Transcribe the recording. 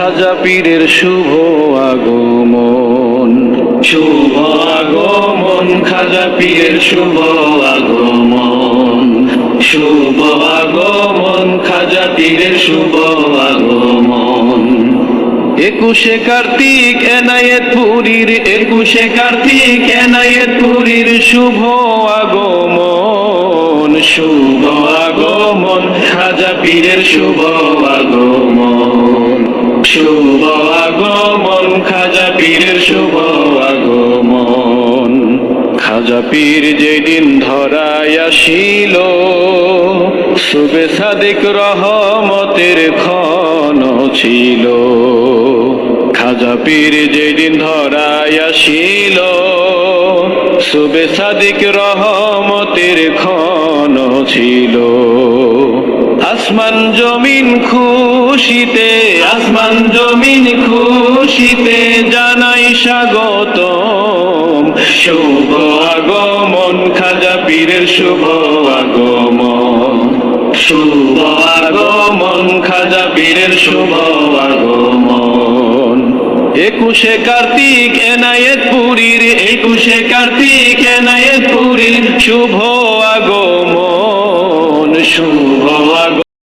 খাজা পীরের শুভ আগমন। শুভ আগমন খাজা পীরের শুভ আগমন। শুভ আগমন খাজা পীরের শুভ আগমন। একুশে কার্তিক এনায়েত পুরীর একুশে কার্তিক এনায়েত পুরীর শুভ আগমন। শুভ আগমন খাজা পীরের শুভ আগমন। শুভ আগমন। খাজা পীর যেদিন ধরায় আসিল সুবে সাদিক রহমতের ক্ষণ ছিল। খাজা পীর যেদিন ধরায় আসিল সুবে সাদিক রহমতের ক্ষণ ছিল। আসমান জমিন খুশিতে, আসমান জমিন খুশিতে জানাই স্বাগতম। শুভ আগমন, খাজা পীরের শুভ আগমন। শুভ আগমন, খাজা পীরের শুভ আগমন। একুশে কার্তিক এনায়েত পুরীর একুশে কার্তিক এনায়েত পুরীর শুভ আগমন।